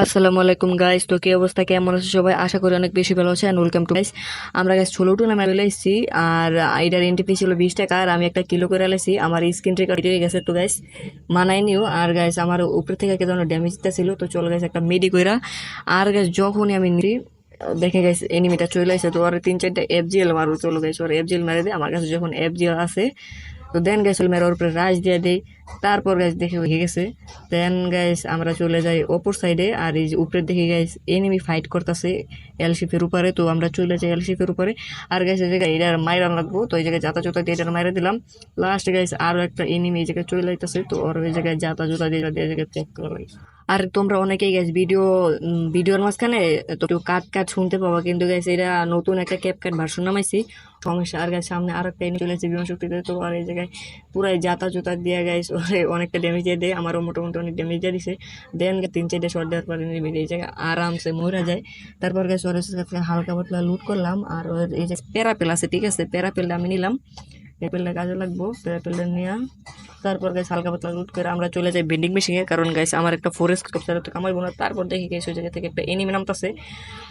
আসসালামু আলাইকুম গাইস তো কি অবস্থা? কেমন আছে সবাই? আশা করি অনেক বেশি ভালো আছে অ্যান্ড ওয়েলকাম টু গাইস আমরা গাইস ষোলো টুর্নামেন্ট চলে এসেছি। আর এটার এন্ট্রি ফি ছিল বিশ টাকা। আর আমি একটা কিলো করে আলেছি আমার স্ক্রিন রেকর্ড হয়ে গেছে তো গাইস মানাই নিও। আর গাইস আমার উপরে থেকে কে ধরনের ড্যামেজ ছিল তো চলে গেছে একটা মেডি কইরা। আর গাইস যখনই আমি নিই দেখে গেছে এনিমিটা চলে আসে তো আর তিন চারটা এফজিএল মারো চলো গেছে ওর এফজিএল মেরে দেয় আমার কাছে যখন এফজিএল আছে তো দেন গ্যাস মেরে মেরার উপরে রাশ দিয়ে দেই। তারপর গাইস দেখে হয়ে গেছে। দেন গাইস আমরা চলে যাই অপর সাইডে আর এই যে উপরে দেখি গাইস এনিমি ফাইট করতেছে এলশিপের উপরে। তো আমরা চলে যাই এলশিপের উপরে। আর গ্যাস এই জায়গায় এটার মাইরা লাগবো। তো এই জায়গায় জাতা জুতা দিয়ে এটার মাইরা দিলাম। লাস্ট গাইস আরও একটা এনিমি এই জায়গায় চলে যাইতেছে। তো ওর ওই জায়গায় জাতা জুতা দিয়ে দিয়ে এই জায়গায় চেক করে আর তোমরা অনেকেই গেছ ভিডিও ভিডিওর মাঝখানে তো কাট কাট শুনতে পাবা। কিন্তু গেছে এটা নতুন একটা ক্যাপ কাট ভার্সন নামাইছি সমস্যা আর গাছ সামনে আর একটা চলেছে বিমান শক্তিতে। তো আর এই জায়গায় পুরাই জাতা জুতা দিয়ে গাইস ওরে অনেকটা ড্যামেজ দিয়ে দেয়। আমারও মোটামুটি অনেক ড্যামেজ দিয়ে দিছে। দেন তিন, চারটে শট দেওয়ার পরে এই জায়গায় আরামসে মরে যায়। তারপর গাছ ওর কাছে হালকা পাতলা লুট করলাম। আর ওর এই যে প্যারাপেল আছে, ঠিক আছে? প্যারাপেলটা আমি নিলাম। প্যারাপেলটা কাজে লাগবো। প্যারাপেলটা নিয়ে তারপর গাইস হালকা পাতলা লুট করে আমরা চলে যাই বেন্ডিং মেশিনে কারণ গাইস আমার একটা ফরেস্ট কপসার তো কামাইবো না। তারপর দেখি গাইস ওই জায়গা থেকে একটা এনিমি নামতাছে।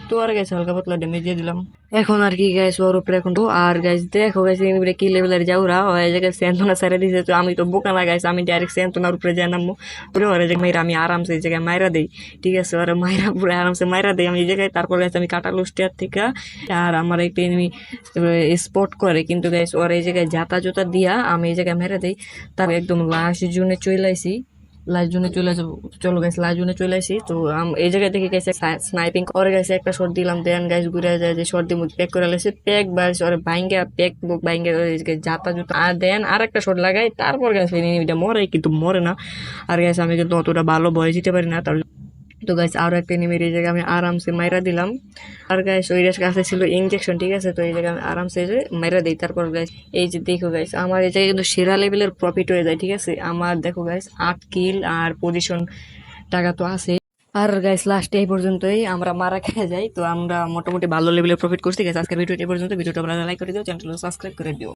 তো আর গাইস হালকা পাতলা ড্যামেজ দিয়ে দিলাম। এখন আর কি গাইস ওর উপরে এখন তো আর গাইস দেখো গাইস এনিমিটা কি লেভেলের যাওরা ওই জায়গায় স্যান্তনা সারা দিয়েছে তো আমি তো বোকা না গাইস আমি ডাইরেক্ট স্যান্তনার উপরে যাই নামবো। পুরো ওর জায়গায় মাইরা আমি আরামসে এই জায়গায় মাইরা দেই। ঠিক আছে, ওরা মাইরা পুরো আরামসে মাইরা দেই। আমি এই জায়গায়, তারপর গাইস আমি কাটা লুস্টিয়ার থেকে আর আমার একটা এনিমি স্পট করে। কিন্তু গাইস ওর এই জায়গায় জাতা জোতা দিয়া আমি এই জায়গায় মেরে দিই। তার একদম লাস্ট জুনে চলে আসি। লাস্ট জুনে চলে আসব, চলো গাইস লাস্ট জুনে চলে আসি। তো, আমি, এই জায়গায় দেখে গেছে স্নাইপিং করে গেছে একটা শর্ট দিলাম। দেন গাইস ঘুরে যায়, যে শর্ট দিয়ে প্যাক করে লেছে প্যাক বাস, ওর বাইঙ্গা প্যাক বুক বাইঙ্গা জাতা জুতা। আর দেন আর একটা শর্ট লাগাই, তারপর গেছে মরে, কিন্তু মরে না। আর গেছে আমি কিন্তু অতটা ভালো বয়স দিতে পারি না, তার তো গাইস আরও একটা এনিমির এই জায়গায় আমি আরামসে মাইরা দিলাম। আর গাইস ওই কাছে ছিল ইঞ্জেকশন ঠিক আছে? তো এই জায়গায় আমি আরামসে যে মাইরা দিই, তারপর গাইস এই যে দেখো গাইস আমার এই জায়গায় কিন্তু সেরা লেভেলের প্রফিট হয়ে যায়, ঠিক আছে? আমার দেখো গাইস আট কিল আর পজিশন টাকা তো আছে। আর গাইস লাস্টে এই পর্যন্তই, আমরা মারা খেয়ে যাই, তো আমরা মোটামুটি ভালো লেভেলের প্রফিট করছি। গাইস আজকের ভিডিওটি পর্যন্ত। ভিডিওটা ভালো লাইক করে দিও চ্যানেলটা সাবস্ক্রাইব করে দিও।